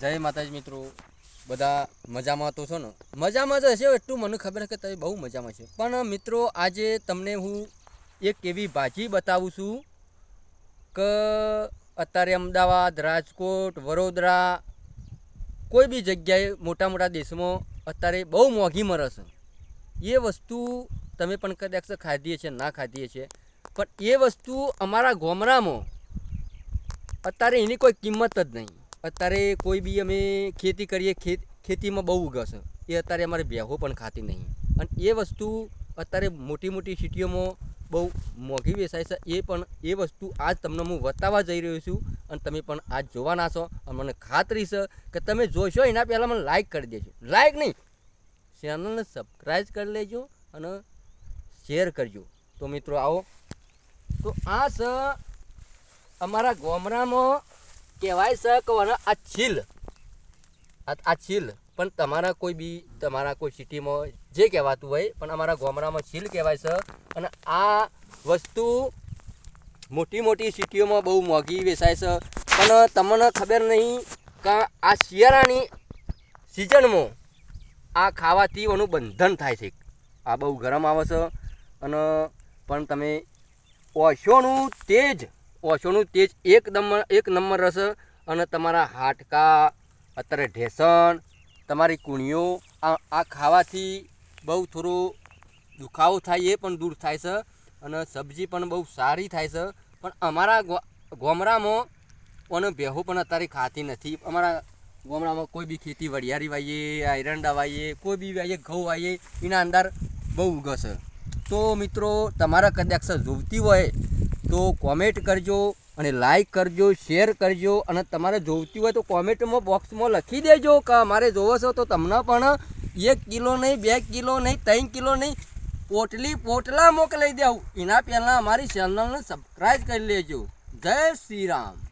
જય માતાજી મિત્રો. બધા મજામાં તો છો ને? મજામાં જ હશે એટલું મને ખબર છે કે તમે બહુ મજામાં છે. પણ મિત્રો, આજે તમને હું એક એવી ભાજી બતાવું છું કે અત્યારે અમદાવાદ, રાજકોટ, વડોદરા, કોઈ બી જગ્યાએ મોટા મોટા દેશમાં અત્યારે બહુ મોંઘી મળે છે. એ વસ્તુ તમે પણ કદાચ ખાધીએ છે, ના ખાધીએ છે. પણ એ વસ્તુ અમારા ગોમરામાં અત્યારે એની કોઈ કિંમત જ નહીં. અત્યારે કોઈ બી અમે ખેતી કરીએ, ખેત, ખેતીમાં બહુ ઉગશે એ અત્યારે અમારે ભેહો પણ ખાતી નહીં. અને એ વસ્તુ અત્યારે મોટી મોટી સિટીઓમાં બહુ મોંઘી વેચાય છે. એ પણ, એ વસ્તુ આજ તમને હું બતાવવા જઈ રહ્યો છું અને તમે પણ આજ જોવાના છો. અને મને ખાતરી છે કે તમે જોશો એના પહેલાં મને લાઈક કરી દેજો. લાઈક નહીં. ચેનલને સબસ્ક્રાઈબ કરી લેજો અને શેર કરજો. તો મિત્રો આવો. તો આ છે અમારા ગામડામાં કહેવાય છે કે આ છીલ આ છીલ પણ તમારા કોઈ બી તમારા કોઈ સિટીમાં જે કહેવાતું હોય, પણ અમારા ગામડામાં છીલ કહેવાય છે. અને આ વસ્તુ મોટી મોટી સિટીઓમાં બહુ મોંઘી વેચાય છે. પણ તમને ખબર નહીં કે આ શિયાળાની સિઝનમાં આ ખાવાથી એનું બંધન થાય છે. આ બહુ ગરમ આવે છે. અને પણ તમે ઓછોનું તેજ ઓશોનું તેજ એક નંબર એક નંબર રહેશે અને તમારા હાડકા, અત્યારે ઢેસણ, તમારી કુણીઓ આ આ ખાવાથી બહુ થોડો દુખાવો થાય એ પણ દૂર થાય છે અને સબ્જી પણ બહુ સારી થાય છે. પણ અમારા ગોમરામાં અને ભેહો પણ અત્યારે ખાતી નથી. અમારા ગામડામાં કોઈ બી ખેતી વરિયાળી વાવીએ આયરંડા વાવીએ કોઈ બી વાવીએ ઘઉં વાવીએ એના અંદર બહુ ઉગશે તો મિત્રો, તમારા કદાચ જોવતી હોય તો કોમેન્ટ કરજો અને લાઈક કરજો શેર કરજો અને તમારે જોવતી હોય તો કોમેન્ટમાં બોક્સમાં લખી દેજો કે અમારે જોવો છો તો તમને પણ એક કિલો નહીં, બે કિલો નહીં, ત્રણ કિલો નહીં, પોટલી પોટલા મોકલાઈ દેવું. એના પહેલાં અમારી ચેનલને સબસ્ક્રાઈબ કરી લેજો. જય શ્રી રામ.